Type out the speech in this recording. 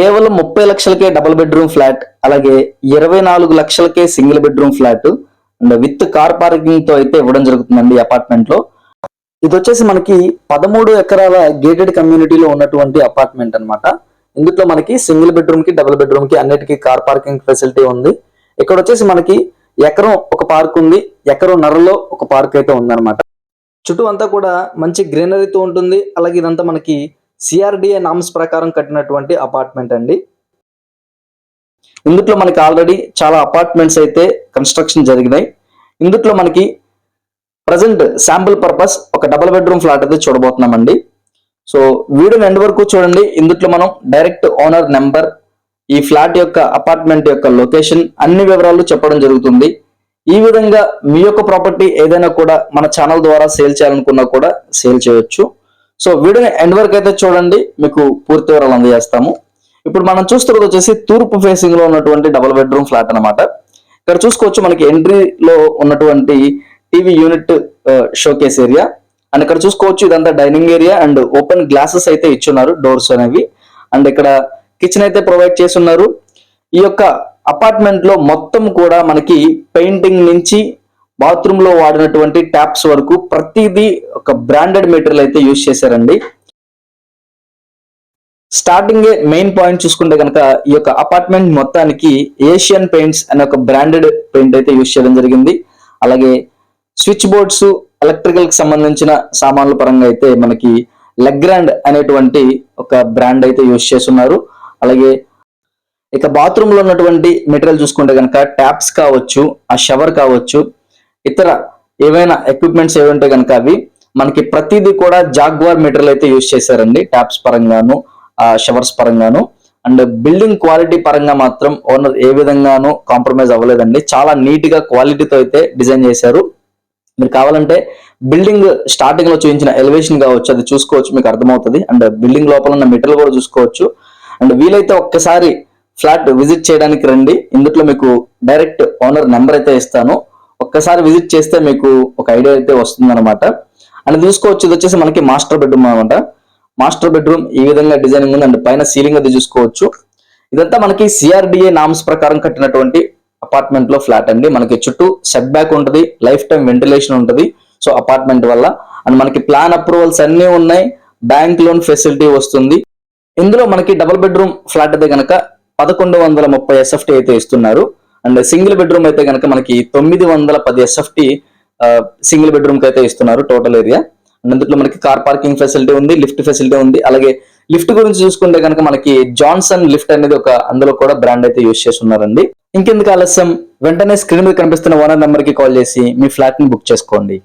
కేవలం ముప్పై లక్షలకే double bedroom flat అలాగే ఇరవై నాలుగు లక్షలకే single bedroom flat and with car పార్కింగ్తో అయితే ఇవ్వడం జరుగుతుందండి అపార్ట్మెంట్లో. ఇది వచ్చేసి మనకి పదమూడు ఎకరాల గేటెడ్ కమ్యూనిటీలో ఉన్నటువంటి అపార్ట్మెంట్ అన్నమాట. ఇందులో మనకి సింగిల్ బెడ్రూమ్కి డబుల్ బెడ్రూమ్కి అన్నిటికీ కార్ పార్కింగ్ ఫెసిలిటీ ఉంది. ఇక్కడ వచ్చేసి మనకి ఎకరం ఒక పార్క్ ఉంది ఎకరం నరలో ఒక పార్క్ అయితే ఉందన్నమాట. చుట్టూ అంతా కూడా మంచి గ్రీనరీతో ఉంటుంది అలాగే ఇదంతా మనకి సిఆర్డిఏ నామ్స్ ప్రకారం కట్టినటువంటి అపార్ట్మెంట్ అండి. ఇందుట్లో మనకి ఆల్రెడీ చాలా అపార్ట్మెంట్స్ అయితే కన్స్ట్రక్షన్ జరిగినాయి. ఇందుట్లో మనకి ప్రజెంట్ శాంపుల్ పర్పస్ ఒక డబుల్ బెడ్రూమ్ ఫ్లాట్ అయితే చూడబోతున్నామండి. సో వీడియోని ఎండ్ వరకు చూడండి. ఇందులో మనం డైరెక్ట్ ఓనర్ నెంబర్ ఈ ఫ్లాట్ యొక్క అపార్ట్మెంట్ యొక్క లొకేషన్ అన్ని వివరాలు చెప్పడం జరుగుతుంది. ఈ విధంగా మీ యొక్క ప్రాపర్టీ ఏదైనా కూడా మన ఛానల్ ద్వారా సేల్ చేయాలనుకున్నా కూడా సేల్ చేయొచ్చు. సో వీడియోని ఎండ్ వరకు అయితే చూడండి మీకు పూర్తి వివరాలు అందజేస్తాము. ఇప్పుడు మనం చూస్తున్నది వచ్చేసి తూర్పు ఫేసింగ్లో ఉన్నటువంటి డబుల్ బెడ్రూమ్ ఫ్లాట్ అన్నమాట. ఇక్కడ చూసుకోవచ్చు మనకి ఎంట్రీలో ఉన్నటువంటి TV unit showcase area and ఇక్కడ చూసుకోవచ్చు ఇదంతా dining area and open glasses అయితే ఇచ్చున్నారు డోర్స్ అనేవి. అండ్ ఇక్కడ కిచెన్ అయితే ప్రొవైడ్ చేస్తున్నారు ఈ యొక్క అపార్ట్మెంట్లో మొత్తం కూడా మనకి పెయింటింగ్ నుంచి బాత్రూమ్లో వాడినటువంటి ట్యాప్స్ వరకు ప్రతిదీ ఒక బ్రాండెడ్ మెటీరియల్ అయితే యూజ్ చేశారండి. స్టార్టింగ్ మెయిన్ పాయింట్ చూసుకుంటే కనుక ఈ యొక్క అపార్ట్మెంట్ మొత్తానికి ఏషియన్ పెయింట్స్ అనే ఒక బ్రాండెడ్ పెయింట్ అయితే యూజ్ చేయడం జరిగింది. అలాగే స్విచ్ బోర్డ్స్ ఎలక్ట్రికల్కి సంబంధించిన సామాన్ల పరంగా అయితే మనకి లెగ్రాండ్ అనేటువంటి ఒక బ్రాండ్ అయితే యూజ్ చేస్తున్నారు. అలాగే ఇక బాత్రూమ్లో ఉన్నటువంటి మెటీరియల్ చూసుకుంటే కనుక ట్యాప్స్ కావచ్చు ఆ షవర్ కావచ్చు ఇతర ఏవైనా ఎక్విప్మెంట్స్ ఏవి ఉంటే కనుక అవి మనకి ప్రతిదీ కూడా జాగ్వార్ మెటీరియల్ అయితే యూజ్ చేశారండి. ట్యాప్స్ పరంగాను ఆ షవర్స్ పరంగాను. అండ్ బిల్డింగ్ క్వాలిటీ పరంగా మాత్రం ఓనర్ ఏ విధంగానూ కాంప్రమైజ్ అవ్వలేదండి. చాలా నీట్గా క్వాలిటీతో అయితే డిజైన్ చేశారు. మీరు కావాలంటే బిల్డింగ్ స్టార్టింగ్లో చూపించిన ఎలివేషన్ కావచ్చు అది చూసుకోవచ్చు మీకు అర్థమవుతుంది. అండ్ బిల్డింగ్ లోపల ఉన్న మెటీరియల్ కూడా చూసుకోవచ్చు. అండ్ వీలైతే ఒక్కసారి ఫ్లాట్ విజిట్ చేయడానికి రండి. ఇందులో మీకు డైరెక్ట్ ఓనర్ నెంబర్ అయితే ఇస్తాను. ఒక్కసారి విజిట్ చేస్తే మీకు ఒక ఐడియా అయితే వస్తుంది అనమాట అండ్ చూసుకోవచ్చు ఇది వచ్చేసి మనకి మాస్టర్ బెడ్రూమ్ అనమాట మాస్టర్ బెడ్రూమ్ ఈ విధంగా డిజైనింగ్ ఉంది. అండ్ పైన సీలింగ్ అది చూసుకోవచ్చు. ఇదంతా మనకి సిఆర్డిఏ నామ్స్ ప్రకారం కట్టినటువంటి అపార్ట్మెంట్లో ఫ్లాట్ అండి. మనకి చుట్టూ సెట్ బ్యాక్ ఉంటుంది లైఫ్ టైం వెంటిలేషన్ ఉంటుంది. సో అపార్ట్మెంట్ వల్ల. అండ్ మనకి ప్లాన్ అప్రూవల్స్ అన్ని ఉన్నాయి. బ్యాంక్ లోన్ ఫెసిలిటీ వస్తుంది. ఇందులో మనకి డబుల్ బెడ్రూమ్ ఫ్లాట్ అయితే కనుక పదకొండు వందల ముప్పై ఎస్ఎఫ్టీ అయితే ఇస్తున్నారు. అండ్ సింగిల్ బెడ్రూమ్ అయితే కనుక మనకి తొమ్మిది వందల పది ఎస్ఎఫ్టి సింగిల్ బెడ్రూమ్కి అయితే ఇస్తున్నారు టోటల్ ఏరియా. అండ్ అందులో మనకి కార్ పార్కింగ్ ఫెసిలిటీ ఉంది లిఫ్ట్ ఫెసిలిటీ ఉంది. అలాగే లిఫ్ట్ గురించి చూసుకుంటే కనుక మనకి జాన్సన్ లిఫ్ట్ అనేది ఒక అందులో కూడా బ్రాండ్ అయితే యూజ్ చేస్తున్నారండి. ఇంకెందుకు ఆలస్యం? వెంటనే స్క్రీన్ మీద కనిపిస్తున్న ఓనర్ నెంబర్కి కాల్ చేసి మీ ఫ్లాట్ని బుక్ చేసుకోండి.